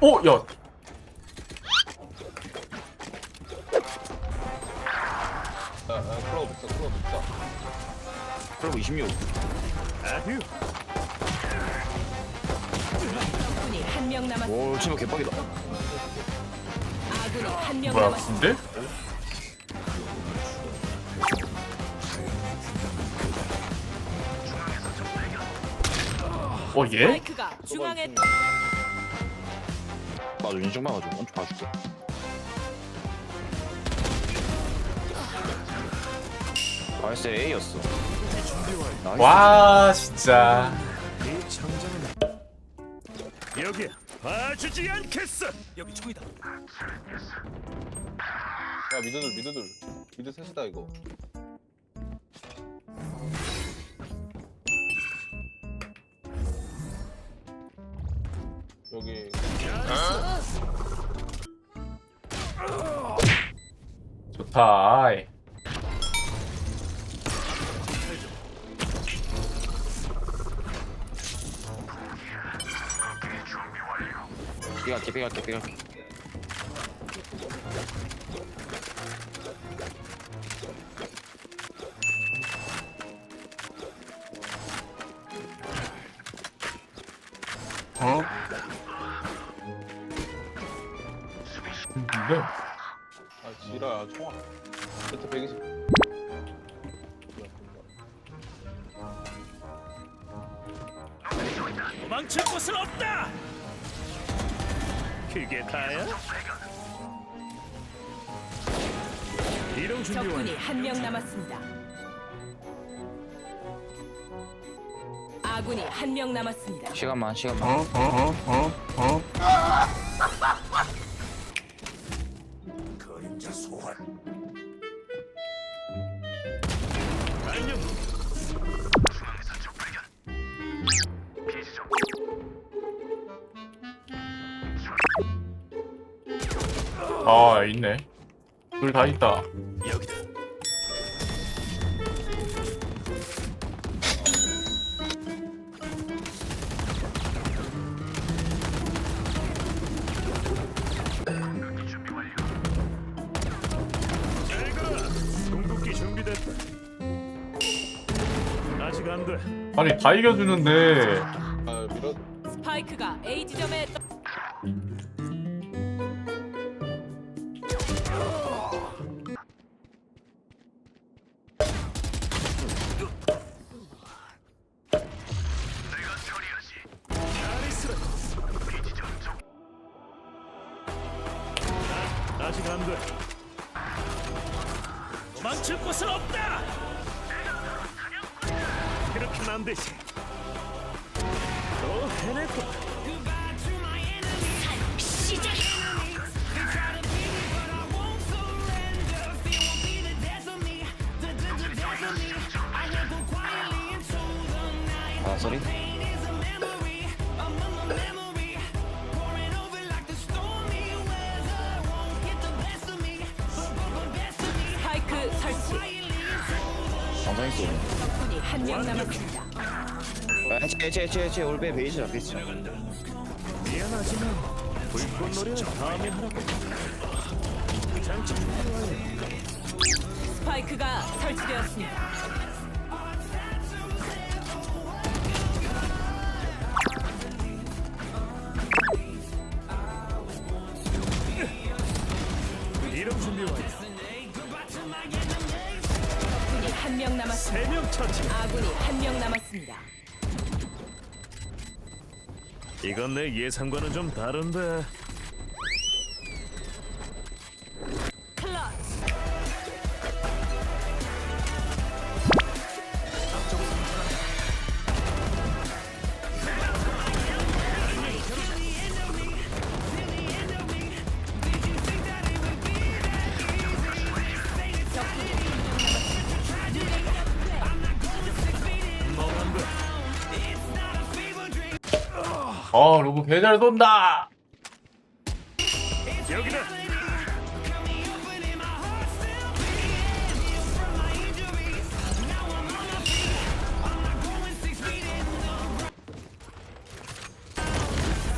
오, 야. 야, 야, 클럽 있어, 클럽 있어. 그럼 26 아휴 적군이 한 명 남았. 오 친구 개빡이다 아군이 한 명 뭐야. 근데? 어, 얘? 스파이크가 중앙에 맞아. 인정 봐가지고 먼저 봐줄게. 나이스 A였어. 나이스. 와, 진짜. 여기야 봐주지 않겠어. 여기 총이다. 야, 미드들, 미드들. 미드 셋이다, 이거. 좋다. 아이. 삐갈게 삐갈게 삐갈게 어? 근데? 아, 지라야, 총알. 세트 120. 도망칠 곳은 없다 그게 다야? 이동 준비 적군이 한 명 남았습니다. 아군이 한 명 남았습니다. 시간만 시간만 어? 어? 어? 어? 어? 아, 있네. 둘 다 있다. 여기다 잘 가라 궁극기 준비됐다 아직 안 돼 아니, 다 이겨주는데. 아, 밀어. 스파이크가 A 지점에 아직 안 돼. 도망칠 곳은 없다! 그렇게는 안 되지. 또 해냈고. 아 소리 스파이크 설치. 방송이 쏘네 적군이 한 명 남았습니다. 아, 해체 해체 해체 해체 베이지라 베이지 미안하지만 불꽃놀이는 다음에 하라고 장치 스파이크가 설치되었습니다. 한 명 남았습니다. 세 명 처치 아군이 한 명 남았습니다. 이건 내 예상과는 좀 다른데 아 로봇 개잘 돈다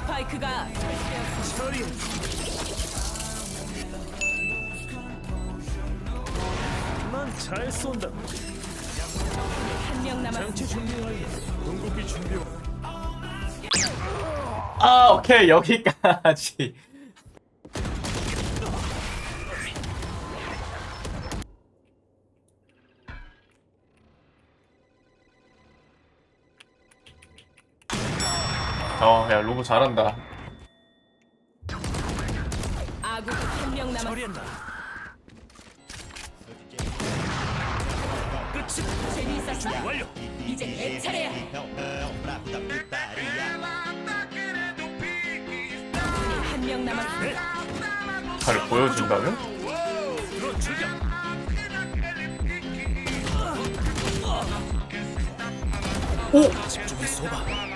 스파이크가 잘 쏜다 한 명 남았습니다. 장치 준비 완료. 궁극기 준비 완료. 아 오케이 여기까지 어야 로브 잘한다 아군 한명 남았습니다. 처리한다. 끝이 재미있었습니다. 완료. 이제 내 차례야. 한명 남았습니다. 잘 보여준다면? 드론 출격. 오! 집중해 쏘봐.